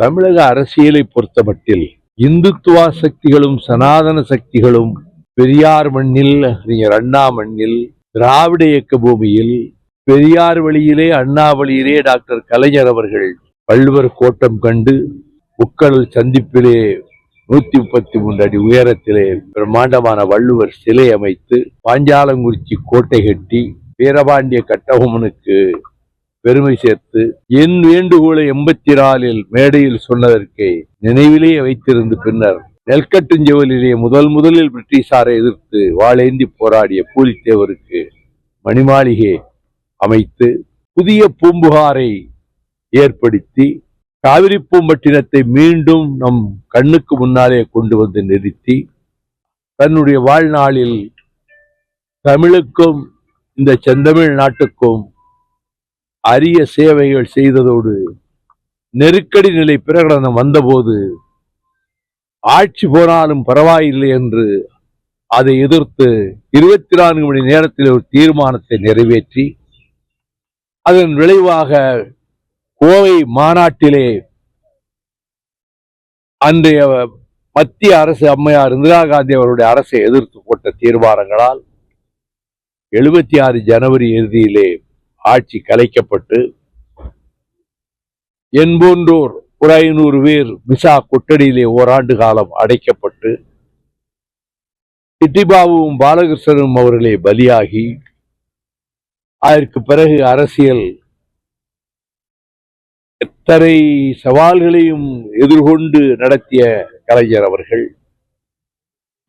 தமிழக அரசியலை பொறுத்தமட்டில் இந்துத்துவா சக்திகளும் சனாதன சக்திகளும் பெரியார் மண்ணில் அறிஞர் அண்ணா மண்ணில் திராவிட இயக்க பூமியில் பெரியார் வழியிலே அண்ணா வழியிலே டாக்டர் கலைஞர் அவர்கள் வள்ளுவர் கோட்டம் கண்டு முக்கடல் சந்திப்பிலே நூத்தி முப்பத்தி மூன்று அடி உயரத்திலே பிரம்மாண்டமான வள்ளுவர் சிலை அமைத்து பாஞ்சாலங்குறிச்சி கோட்டை கட்டி வீரபாண்டிய கட்டபொம்மனுக்கு பெருமை சேர்த்து என் வேண்டுகோளை எண்பத்தி நாலில் மேடையில் சொன்னதற்கு நினைவிலேயே வைத்திருந்து பின்னர் நெல்கட்டுஞ்செவலிலே முதல் முதலில் பிரிட்டிஷாரை எதிர்த்து வாழேந்தி போராடிய பூலித்தேவருக்கு மணிமாளிகை அமைத்து புதிய பூம்புகாரை ஏற்படுத்தி காவிரி பூம்பட்டினத்தை மீண்டும் நம் கண்ணுக்கு முன்னாலே கொண்டு வந்து நிறுத்தி தன்னுடைய வாழ்நாளில் தமிழுக்கும் இந்த செந்தமிழ் நாட்டுக்கும் அரிய சேவைகள் செய்ததோடு நெருக்கடி நிலை பிரகடனம் வந்தபோது ஆட்சி போனாலும் பரவாயில்லை என்று அதை எதிர்த்து இருபத்தி நான்கு மணி நேரத்தில் ஒரு தீர்மானத்தை நிறைவேற்றி அதன் விளைவாக கோவை மாநாட்டிலே அன்றைய மத்திய அரசு அம்மையார் இந்திரா காந்தி அவருடைய அரசை எதிர்த்து போட்ட தீர்மானங்களால் எழுபத்தி ஆறு ஜனவரி இறுதியிலே ஆட்சி கலைக்கப்பட்டு என்போன்றோர் ஒரு ஐநூறு பேர் விசா கொட்டடியிலே ஓராண்டு காலம் அடைக்கப்பட்டு சிட்டிபாபுவும் பாலகிருஷ்ணனும் அவர்களே பலியாகி அதற்கு பிறகு அரசியல் எத்தனை சவால்களையும் எதிர்கொண்டு நடத்திய கலைஞர் அவர்கள்.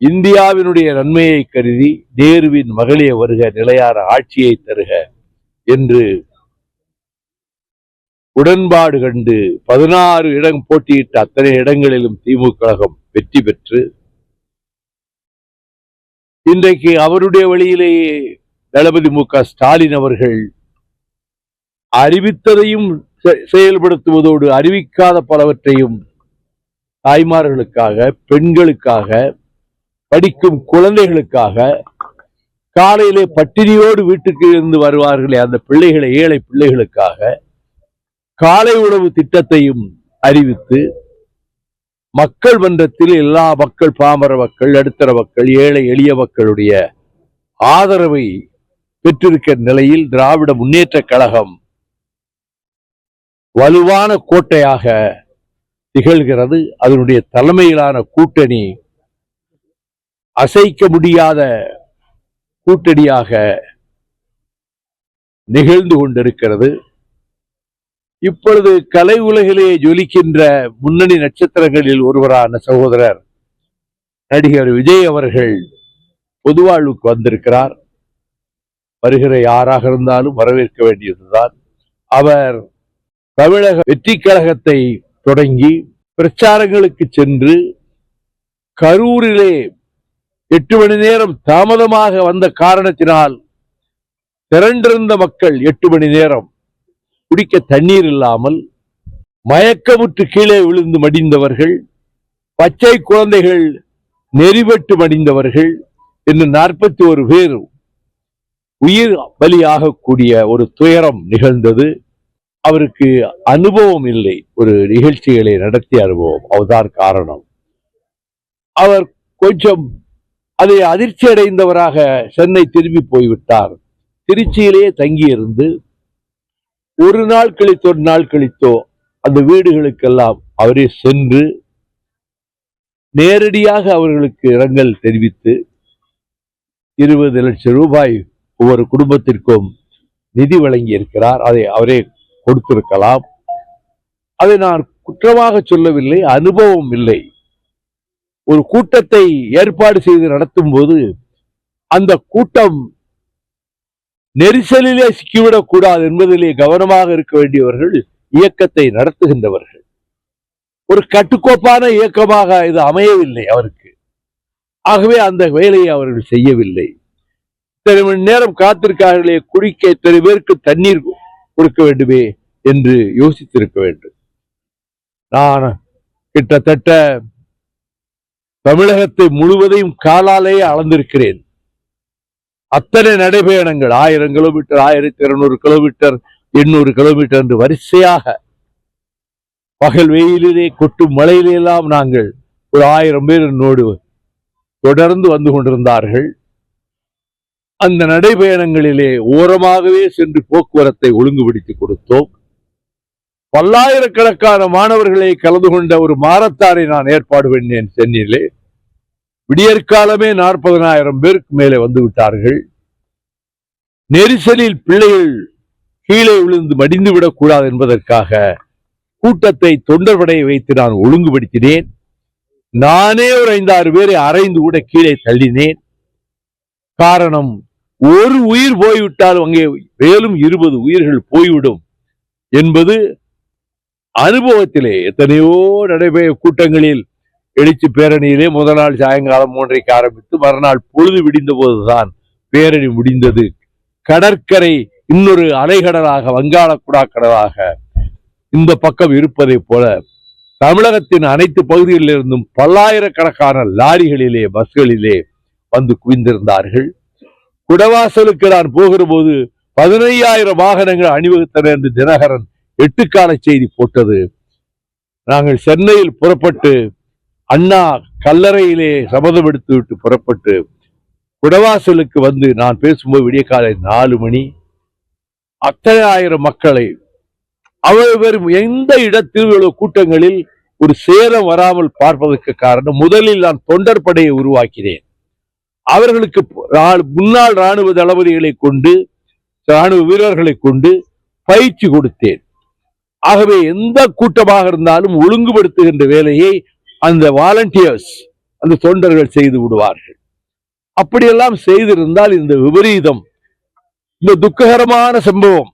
இந்தியாவினுடைய நன்மையை கருதி நேருவின் மகளே வருக நிலையான ஆட்சியை தருக. என்று உடன்பாடு கண்டு பதினாறு இடம் போட்டியிட்ட அத்தனை இடங்களிலும் திமுக கழகம் வெற்றி பெற்று இன்றைக்கு அவருடைய வழியிலேயே தளபதி மு க ஸ்டாலின் அவர்கள் அறிவித்ததையும் செ- செயல்படுத்துவதோடு அறிவிக்காத பலவற்றையும் தாய்மார்களுக்காக பெண்களுக்காக படிக்கும் குழந்தைகளுக்காக காலையிலே பட்டினியோடு வீட்டுக்கு இருந்து வருவார்களே அந்த பிள்ளைகளை ஏழை பிள்ளைகளுக்காக காலை உணவு திட்டத்தையும் அறிவித்து மக்கள் மன்றத்தில் எல்லா மக்கள் பாமர மக்கள் நடுத்தர மக்கள் ஏழை எளிய மக்களுடைய ஆதரவை பெற்றிருக்கிற நிலையில் திராவிட முன்னேற்ற கழகம் வலுவான கோட்டையாக திகழ்கிறது. அதனுடைய தலைமையிலான கூட்டணி அசைக்க முடியாத கூட்டடியாக நிகழ்ந்து கொண்டிருக்கிறது. இப்பொழுது கலை உலகிலே ஜொலிக்கின்ற முன்னணி நட்சத்திரங்களில் ஒருவரான சகோதரர் நடிகர் விஜய் அவர்கள் பொதுவாழ்வுக்கு வந்திருக்கிறார். வருகிற யாராக இருந்தாலும் வரவேற்க வேண்டியதுதான். அவர் தமிழக வெற்றி கழகத்தை தொடங்கி பிரச்சாரங்களுக்கு சென்று கரூரிலே எட்டு மணி நேரம் தாமதமாக வந்த காரணத்தினால் திரண்டிருந்த மக்கள் எட்டு மணி நேரம் குடிக்க தண்ணீர் இல்லாமல் மயக்கமுற்று கீழே விழுந்து மடிந்தவர்கள் பச்சை குழந்தைகள் நெறிபட்டு மடிந்தவர்கள் என்று நாற்பத்தி ஒரு பேர் உயிர் பலியாகக்கூடிய ஒரு துயரம் நிகழ்ந்தது. அவருக்கு அனுபவம் இல்லை. ஒரு நிகழ்ச்சிகளை நடத்திய அனுபவம். அவர்தான் காரணம். அவர் கொஞ்சம் அதை அதிர்ச்சி அடைந்தவராக சென்னை திரும்பி போய்விட்டார். திருச்சியிலேயே தங்கியிருந்து ஒரு நாள் கழித்தோ ஒரு நாள் கழித்தோ அந்த வீடுகளுக்கெல்லாம் அவரே சென்று நேரடியாக அவர்களுக்கு இரங்கல் தெரிவித்து இருபது லட்சம் ரூபாய் ஒவ்வொரு குடும்பத்திற்கும் நிதி வழங்கி இருக்கிறார் அதை அவரே கொடுத்திருக்கலாம். அதை நான் குற்றமாக சொல்லவில்லை அனுபவம் இல்லை. ஒரு கூட்டத்தை ஏற்பாடு செய்து நடத்தும் போது அந்த கூட்டம் நெரிசலிலே சிக்கிவிடக் கூடாது என்பதிலே கவனமாக இருக்க வேண்டியவர்கள் இயக்கத்தை நடத்துகின்றவர்கள். ஒரு கட்டுக்கோப்பான இயக்கமாக இது அமையவில்லை அவருக்கு. ஆகவே அந்த வேலையை அவர்கள் செய்யவில்லை. இத்தனை மணி நேரம் காத்திருக்கார்களே குடிக்க இத்தனை பேருக்கு தண்ணீர் கொடுக்க வேண்டுமே என்று யோசித்திருக்க வேண்டும். நான் கிட்டத்தட்ட தமிழகத்தை முழுவதையும் காலாலேயே அளந்திருக்கிறேன். அத்தனை நடைபயணங்கள் ஆயிரம் கிலோமீட்டர் ஆயிரத்தி இருநூறு கிலோமீட்டர் எண்ணூறு கிலோமீட்டர் என்று வரிசையாக பகல் வெயிலிலே கொட்டும் மழையிலெல்லாம் நாங்கள் ஒரு ஆயிரம் பேர் என்னோடு தொடர்ந்து வந்து கொண்டிருந்தார்கள். அந்த நடைபயணங்களிலே ஓரமாகவே சென்று போக்குவரத்தை ஒழுங்குபடுத்தி கொடுத்தோம். பல்லாயிரக்கணக்கான மாணவர்களை கலந்து கொண்ட ஒரு மாரத்தானை நான் ஏற்பாடு பண்ணேன் சென்னையிலே. விடியற்காலமே நாற்பதனாயிரம் பேருக்கு மேலே வந்து விட்டார்கள். நெரிசலில் பிள்ளைகள் கீழே விழுந்து மடிந்து விடக்கூடாது என்பதற்காக கூட்டத்தை தொண்டர்படைய வைத்து நான் ஒழுங்குபடுத்தினேன். நானே ஒரு ஐந்தாறு பேரை அரைந்து கூட கீழே தள்ளினேன். காரணம் ஒரு உயிர் போய்விட்டால் அங்கே மேலும் இருபது உயிர்கள் போய்விடும் என்பது அனுபவத்திலே எத்தனையோ நடைபெற கூட்டங்களில் எழுச்சி பேரணியிலே முதல் நாள் சாயங்காலம் மூன்றைக்கு ஆரம்பித்து மறுநாள் பொழுது விடிந்த போதுதான் பேரணி முடிந்தது. கடற்கரை இன்னொரு அலைகடலாக வங்காள குடாக்கடலாக இந்த பக்கம் இருப்பதை போல தமிழகத்தின் அனைத்து பகுதிகளிலிருந்தும் பல்லாயிரக்கணக்கான லாரிகளிலே பஸ்களிலே வந்து குவிந்திருந்தார்கள். குடவாசலுக்கு நான் போகிற போது பதினையாயிரம் வாகனங்கள் அணிவகுத்தன என்று தினகரன் எட்டுக்கால செய்தி போட்டது. நாங்கள் சென்னையில் புறப்பட்டு அண்ணா கல்லறையிலே சபதம் எடுத்து விட்டு புறப்பட்டு குடவாசலுக்கு வந்து நான் பேசும்போது விடிய காலை நாலு மணி. அத்தனை ஆயிரம் மக்களை அவர் வரும் எந்த இடத்தில் உள்ள கூட்டங்களில் ஒரு சேரம் வராமல் பார்ப்பதற்கு காரணம் முதலில் நான் தொண்டர் படையை உருவாக்கினேன். அவர்களுக்கு முன்னாள் ராணுவ தளபதிகளை கொண்டு ராணுவ வீரர்களை கொண்டு பயிற்சி கொடுத்தேன். ஆகவே எந்த கூட்டமாக இருந்தாலும் ஒழுங்குபடுத்துகின்ற வேலையை அந்த வாலண்டியர்ஸ் அந்த தொண்டர்கள் செய்து விடுவார்கள். அப்படியெல்லாம் செய்திருந்தால் இந்த விபரீதம் இந்த துக்ககரமான சம்பவம்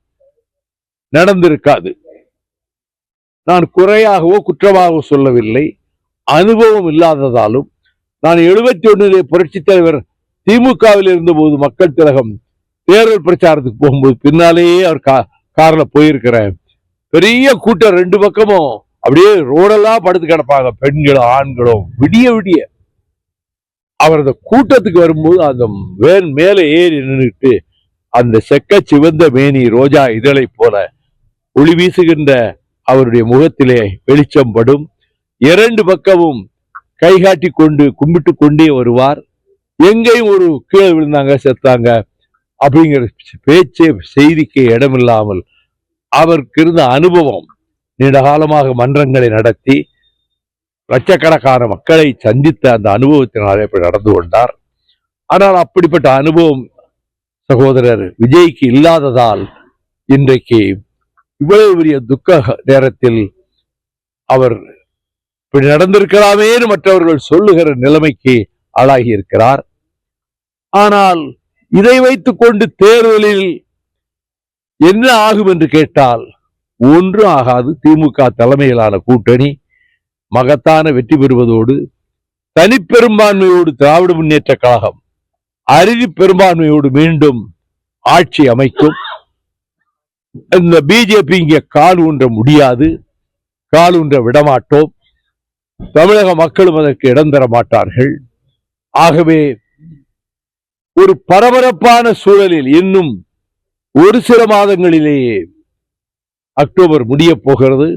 நடந்திருக்காது. நான் குறையாகவோ குற்றமாகவோ சொல்லவில்லை. அனுபவம் இல்லாததாலும் நான் எழுபத்தி ஒன்னிலே புரட்சித் தலைவர் திமுகவில் இருந்தபோது மக்கள் திலகம் தேர்தல் பிரச்சாரத்துக்கு போகும்போது பின்னாலேயே அவர் கா கார்ல போயிருக்கிறேன் பெரிய கூட்டம் ரெண்டு பக்கமும். அப்படியே ரோடெல்லாம் படுத்து கிடப்பாங்க பெண்களும் ஆண்களும். விடிய விடிய. அவர் அந்த கூட்டத்துக்கு வரும்போது அந்த வேன் மேலே ஏறி நின்றுட்டு அந்த செக்க சிவந்த மேனி ரோஜா இதழை போல ஒளி வீசுகின்ற அவருடைய முகத்திலே வெளிச்சம் படும். இரண்டு பக்கமும் கைகாட்டி கொண்டு கும்பிட்டு கொண்டே வருவார். எங்கேயும் ஒரு கீழே விழுந்தாங்க செத்தாங்க. அப்படிங்கிற பேச்சே செய்திக்கு இடமில்லாமல் அவருக்கு இருந்த அனுபவம் நீண்ட காலமாக மன்றங்களை நடத்தி லட்சக்கணக்கான மக்களை சந்தித்த அந்த அனுபவத்தினாலே இப்படி நடந்து கொண்டார். ஆனால் அப்படிப்பட்ட அனுபவம் சகோதரர் விஜய்க்கு இல்லாததால் இன்றைக்கு இவ்வளவு பெரிய துக்க நேரத்தில் அவர் இப்படி நடந்திருக்கலாமேன்னு மற்றவர்கள் சொல்லுகிற நிலைமைக்கு ஆளாகி இருக்கிறார். ஆனால் இதை வைத்துக் கொண்டு தேர்தலில் என்ன ஆகும் என்று கேட்டால் ஒன்றும் ஆகாது. திமுக தலைமையிலான கூட்டணி மகத்தான வெற்றி பெறுவதோடு தனிப்பெரும்பான்மையோடு திராவிட முன்னேற்ற கழகம் அறுதி பெரும்பான்மையோடு மீண்டும் ஆட்சி அமைக்கும். இந்த பிஜேபி இங்கே கால் ஊன்ற முடியாது. கால் ஊன்ற விடமாட்டோம். தமிழக மக்களும் அதற்கு இடம் தர மாட்டார்கள். ஆகவே ஒரு பரபரப்பான சூழலில் இன்னும் ஒரு சில மாதங்களிலேயே அக்டோபர் முடிய போகிறது.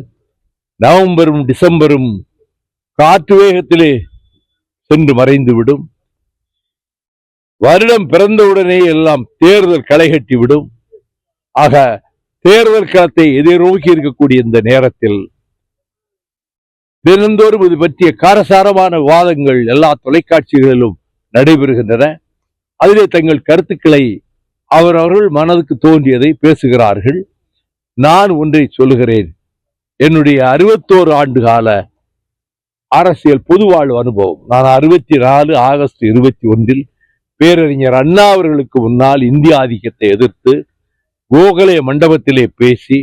நவம்பரும் டிசம்பரும் காற்று வேகத்திலே சென்று மறைந்துவிடும். வருடம் பிறந்தவுடனே எல்லாம் தேர்தல் களைகட்டி விடும் ஆக தேர்தல் களத்தை எதிர்நோக்கி இருக்கக்கூடிய இந்த நேரத்தில் தினந்தோறும் இது பற்றிய காரசாரமான விவாதங்கள் எல்லா தொலைக்காட்சிகளிலும் நடைபெறுகின்றன. அதிலே தங்கள் கருத்துக்களை அவர் அவர்கள் மனதுக்கு தோன்றியதை பேசுகிறார்கள். நான் ஒன்றை சொல்லுகிறேன். என்னுடைய அறுபத்தோரு ஆண்டு கால அரசியல் பொதுவாழ்வு அனுபவம். நான் அறுபத்தி நாலு ஆகஸ்ட் இருபத்தி ஒன்றில் பேரறிஞர் அண்ணா அவர்களுக்கு முன்னால் இந்திய ஆதிக்கத்தை எதிர்த்து கோகலே மண்டபத்திலே பேசி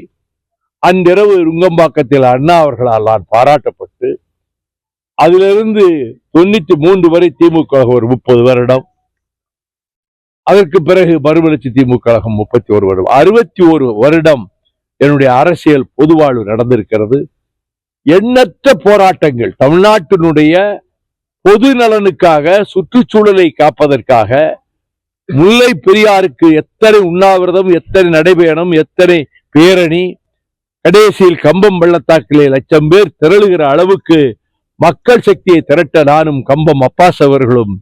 அன்றிரவு ருங்கம்பாக்கத்தில் அண்ணா அவர்களால் நான் பாராட்டப்பட்டு அதிலிருந்து தொண்ணூற்றி மூன்று வரை திமுக ஒரு முப்பது வருடம் அதற்கு பிறகு மறுமலர்ச்சி திமுக கழகம் முப்பத்தி ஒரு வருடம் அறுபத்தி ஒரு வருடம் என்னுடைய அரசியல் பொதுவாழ்வு நடந்திருக்கிறது. எண்ணற்ற போராட்டங்கள் தமிழ்நாட்டினுடைய பொது நலனுக்காக சுற்றுச்சூழலை காப்பதற்காக முல்லை பெரியாருக்கு எத்தனை உண்ணாவிரதம் எத்தனை நடைபயணம் எத்தனை பேரணி கடைசியில் கம்பம் பள்ளத்தாக்கிலே லட்சம் பேர் திரளுகிற அளவுக்கு மக்கள் சக்தியை திரட்ட நானும் கம்பம் அப்பாஸ் அவர்களும்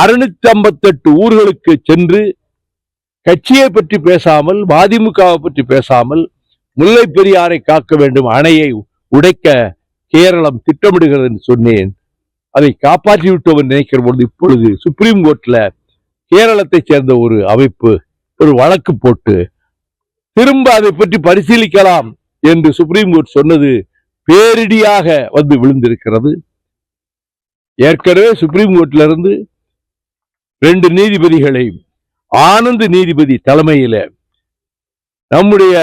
அறுநூத்தி ஐம்பத்தெட்டு ஊர்களுக்கு சென்று கட்சியை பற்றி பேசாமல் மதிமுகவை பற்றி பேசாமல் முல்லை பெரியாரை காக்க வேண்டும் அணையை உடைக்க கேரளம் திட்டமிடுகிறது என்று சொன்னேன். அதை காப்பாற்றி விட்டோம் என்று நினைக்கிற பொழுது இப்பொழுது சுப்ரீம் கோர்ட்ல கேரளத்தை சேர்ந்த ஒரு அமைப்பு ஒரு வழக்கு போட்டு திரும்ப அதை பற்றி பரிசீலிக்கலாம் என்று சுப்ரீம் கோர்ட் சொன்னது பேரிடியாக வந்து விழுந்திருக்கிறது. ஏற்கனவே சுப்ரீம் கோர்ட்ல இருந்து ரெண்டு நீதிபதிகளை ஆனந்த நீதிபதி தலைமையில நம்முடைய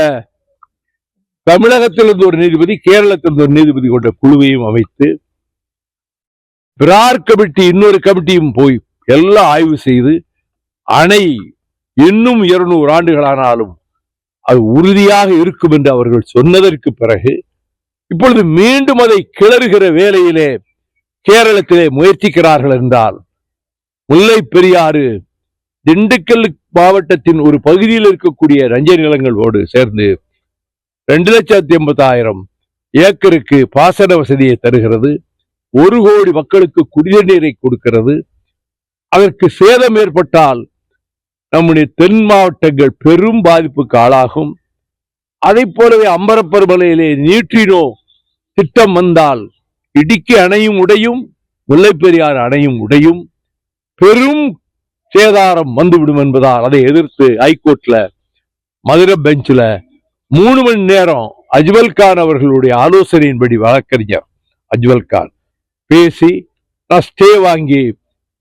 தமிழகத்திலிருந்து ஒரு நீதிபதி கேரளத்திலிருந்து ஒரு நீதிபதி கொண்ட குழுவையும் அமைத்து பிரார் கமிட்டி இன்னொரு கமிட்டியும் போய் எல்லாம் ஆய்வு செய்து அணை இன்னும் இருநூறு ஆண்டுகளானாலும் அது உறுதியாக இருக்கும் என்று அவர்கள் சொன்னதற்கு பிறகு இப்பொழுது மீண்டும் அதை கிளறுகிற வேலையிலே கேரளத்திலே முயற்சிக்கிறார்கள் என்றால் முல்லை பெரியாறு திண்டுக்கல் மாவட்டத்தின் ஒரு பகுதியில் இருக்கக்கூடிய ரஞ்சை நிலங்களோடு சேர்ந்து ரெண்டு லட்சத்தி எண்பதாயிரம் ஏக்கருக்கு பாசன வசதியை தருகிறது. ஒரு கோடி மக்களுக்கு குடிநீர் நீரை கொடுக்கிறது. அதற்கு சேதம் ஏற்பட்டால் நம்முடைய தென் மாவட்டங்கள் பெரும் பாதிப்புக்கு ஆளாகும். அதை போலவே அம்பரப்பருமலையிலே நீற்றினோ திட்டம் வந்தால் இடுக்கி அணையும் உடையும் முல்லைப்பெரியார் அணையும் உடையும். பெரும் சேதாரம் வந்துவிடும் என்பதால் அதை எதிர்த்து ஹைகோர்ட்ல மதுரை பெஞ்சில் மூணு மணி நேரம் அஜ்வல் கான் அவர்களுடைய ஆலோசனையின்படி வழக்கறிஞர் அஜ்வல் கான் பேசி நான் ஸ்டே வாங்கி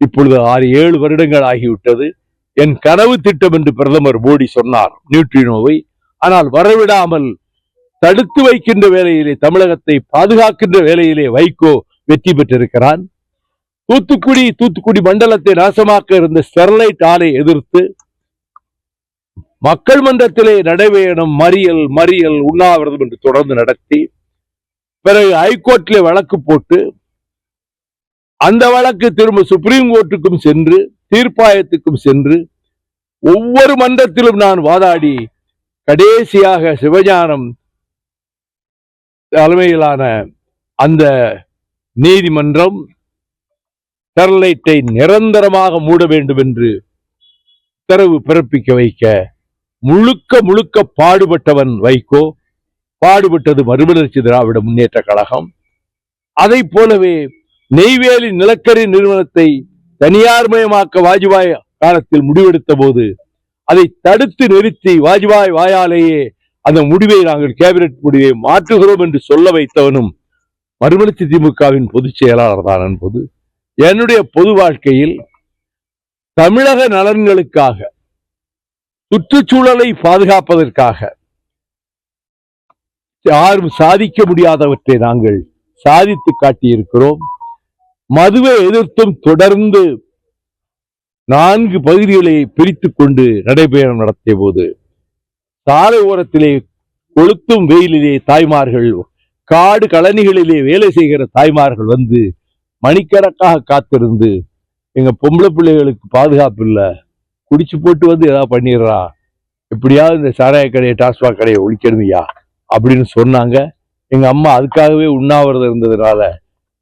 இப்பொழுது ஆறு ஏழு வருடங்கள் ஆகிவிட்டது. என் கனவு திட்டம் என்று பிரதமர் மோடி சொன்னார் நியூட்ரினோவை. ஆனால் வரவிடாமல் தடுத்து வைக்கின்ற வேலையிலே தமிழகத்தை பாதுகாக்கின்ற வேலையிலே வைகோ வெற்றி பெற்றிருக்கிறான். தூத்துக்குடி தூத்துக்குடி மண்டலத்தை நாசமாக்க இருந்த ஸ்டெர்லைட் ஆலை எதிர்த்து மக்கள் மன்றத்திலே நடைபெறும் மறியல் மறியல் உண்ணாவிரதம் என்று தொடர்ந்து நடத்தி பிறகு ஹைகோர்ட்டிலே வழக்கு போட்டு அந்த வழக்கு திரும்ப சுப்ரீம் கோர்ட்டுக்கும் சென்று தீர்ப்பாயத்துக்கும் சென்று ஒவ்வொரு மன்றத்திலும் நான் வாதாடி கடைசியாக சிவஞானம் தலைமையிலான அந்த நீதிமன்றம் ஸ்டெர்லைட்டை நிரந்தரமாக மூட வேண்டும் என்று உத்தரவு பிறப்பிக்க வைக்க முழுக்க முழுக்க பாடுபட்டவன் வைகோ. பாடுபட்டது மறுமலர்ச்சி திராவிட முன்னேற்ற கழகம். அதை போலவே நெய்வேலி நிலக்கரி நிறுவனத்தை தனியார் மயமாக்க வாஜ்பாய் காலத்தில் முடிவெடுத்த போது அதை தடுத்து நிறுத்தி வாஜ்பாய் வாயாலேயே அந்த முடிவை நாங்கள் கேபினட் முடிவை மாற்றுகிறோம் என்று சொல்ல வைத்தவனும் மறுமலர்ச்சி திமுகவின் பொதுச் செயலாளர் தான் என்பது என்னுடைய பொது வாழ்க்கையில் தமிழக நலன்களுக்காக சுற்றுச்சூழலை பாதுகாப்பதற்காக யாரும் சாதிக்க முடியாதவற்றை நாங்கள் சாதித்து காட்டியிருக்கிறோம். மதுவை எதிர்த்தும் தொடர்ந்து நான்கு பகுதிகளை பிரித்துக் கொண்டு நடைபயணம் நடத்திய போது சாலை ஓரத்திலே கொளுத்தும் வெயிலிலே தாய்மார்கள் காடு கழனிகளிலே வேலை செய்கிற தாய்மார்கள் வந்து மணிக்கணக்காக காத்திருந்து எங்க பொம்பளை பிள்ளைகளுக்கு பாதுகாப்பு இல்லை. குடிச்சு போட்டு வந்து ஏதாவது பண்ணிடுறா. எப்படியாவது இந்த சாராய கடையை டாஸ்மாக் கடையை ஒழிக்கணுமையா அப்படின்னு சொன்னாங்க. எங்க அம்மா அதுக்காகவே உண்ணாவிரதம் இருந்ததுனால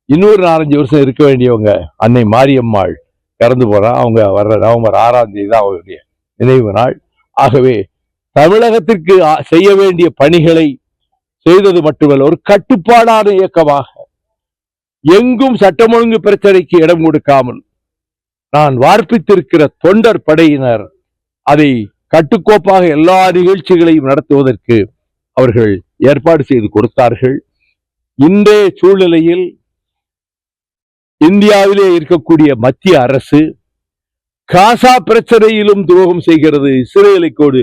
இன்னொரு நாலஞ்சு வருஷம் இருக்க வேண்டியவங்க அன்னை மாரியம்மாள் இறந்து போறா. அவங்க வர்ற நவம்பர் ஆறாம் தேதி தான் அவருடைய நினைவு நாள். ஆகவே தமிழகத்திற்கு செய்ய வேண்டிய பணிகளை செய்தது மட்டுமல்ல ஒரு கட்டுப்பாடான இயக்கமாக எங்கும் சட்டம் ஒழுங்கு பிரச்சனைக்கு இடம் கொடுக்காமல் நான் வார்ப்பித்திருக்கிற தொண்டர் படையினர் அதை கட்டுக்கோப்பாக எல்லா நிகழ்ச்சிகளையும் நடத்துவதற்கு அவர்கள் ஏற்பாடு செய்து கொடுத்தார்கள். இன்றைய சூழ்நிலையில் இந்தியாவிலே இருக்கக்கூடிய மத்திய அரசு காசா பிரச்சனையிலும் துரோகம் செய்கிறது இஸ்ரேலை கோடு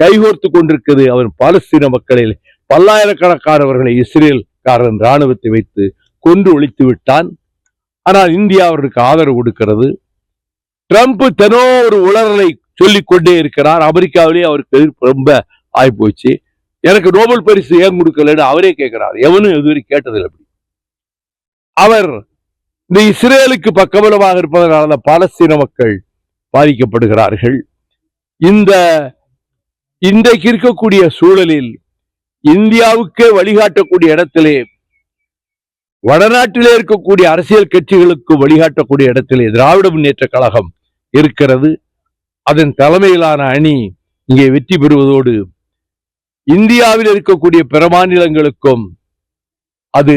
கைகோர்த்து கொண்டிருக்கிறது. அவன் பாலஸ்தீன மக்களில் பல்லாயிரக்கணக்கானவர்களை இஸ்ரேல்காரன் ராணுவத்தை வைத்து கொன்று ஒழித்து விட்டான். ஆனால் இந்தியா அவருக்கு ஆதரவு கொடுக்கிறது. ட்ரம்ப் தெனோ ஒரு உளறலை சொல்லிக் கொண்டே இருக்கிறார். அமெரிக்காவிலேயே அவருக்கு எதிர்ப்பு ரொம்ப ஆயிப்போச்சு. எனக்கு நோபல் பரிசு ஏன் கொடுக்கலன்னு அவரே கேட்கிறார். எவனும் இதுவரை கேட்டதில்லை அப்படி. அவர் இந்த இஸ்ரேலுக்கு பக்கபலமாக இருப்பதனால தான் பாலஸ்தீன மக்கள் பாதிக்கப்படுகிறார்கள். இந்த இன்றைக்கு இருக்கக்கூடிய சூழலில் இந்தியாவுக்கே வழிகாட்டக்கூடிய இடத்திலே வடநாட்டிலே இருக்கக்கூடிய அரசியல் கட்சிகளுக்கு வழிகாட்டக்கூடிய இடத்திலே திராவிட முன்னேற்ற கழகம் இருக்கிறது. அதன் தலைமையிலான அணி இங்கே வெற்றி பெறுவதோடு இந்தியாவில் இருக்கக்கூடிய பிற மாநிலங்களுக்கும் அது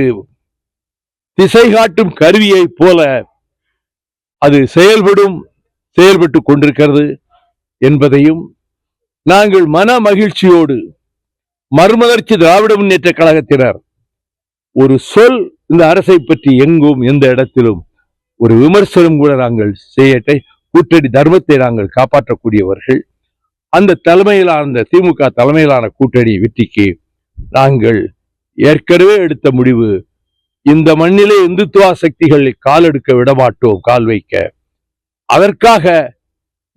திசை காட்டும் கருவியைப் போல அது செயல்படும் செயல்பட்டு கொண்டிருக்கிறது என்பதையும் நாங்கள் மன மகிழ்ச்சியோடு மறுமலர்ச்சி திராவிட முன்னேற்ற கழகத்தினர் ஒரு சொல் இந்த அரசை பற்றி எங்கும் எந்த இடத்திலும் ஒரு விமர்சனம் கூட நாங்கள் செய்யட்டை கூட்டணி தர்மத்தை நாங்கள் காப்பாற்றக்கூடியவர்கள். அந்த தலைமையிலான அந்த திமுக தலைமையிலான கூட்டணி வெற்றிக்கு நாங்கள் ஏற்கனவே எடுத்த முடிவு இந்த மண்ணிலே இந்துத்துவா சக்திகளை கால் எடுக்க விடமாட்டோம் கால் வைக்க. அதற்காக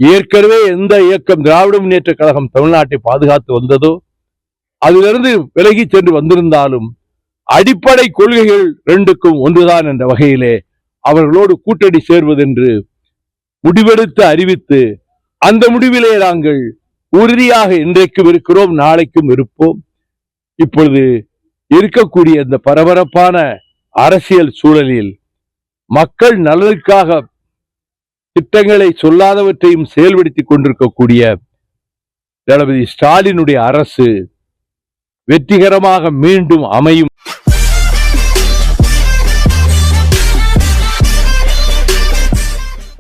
ஏற்கனவே எந்த இயக்கம் திராவிட முன்னேற்ற கழகம் தமிழ்நாட்டை பாதுகாத்து வந்ததோ அதிலிருந்து விலகி சென்று வந்திருந்தாலும் அடிப்படை கொள்கைகள் ரெண்டுக்கும் ஒன்றுதான் என்ற வகையிலே அவர்களோடு கூட்டணி சேர்வதென்று முடிவெடுத்து அறிவித்து அந்த முடிவிலே நாங்கள் உறுதியாக இன்றைக்கும் இருக்கிறோம் நாளைக்கும் இருப்போம். இப்பொழுது இருக்கக்கூடிய இந்த பரபரப்பான அரசியல் சூழலில் மக்கள் நலனுக்காக திட்டங்களை சொல்லாதவற்றையும் செயல்படுத்திக் கொண்டிருக்கக்கூடிய தளபதி ஸ்டாலினுடைய அரசு வெற்றிகரமாக மீண்டும் அமையும்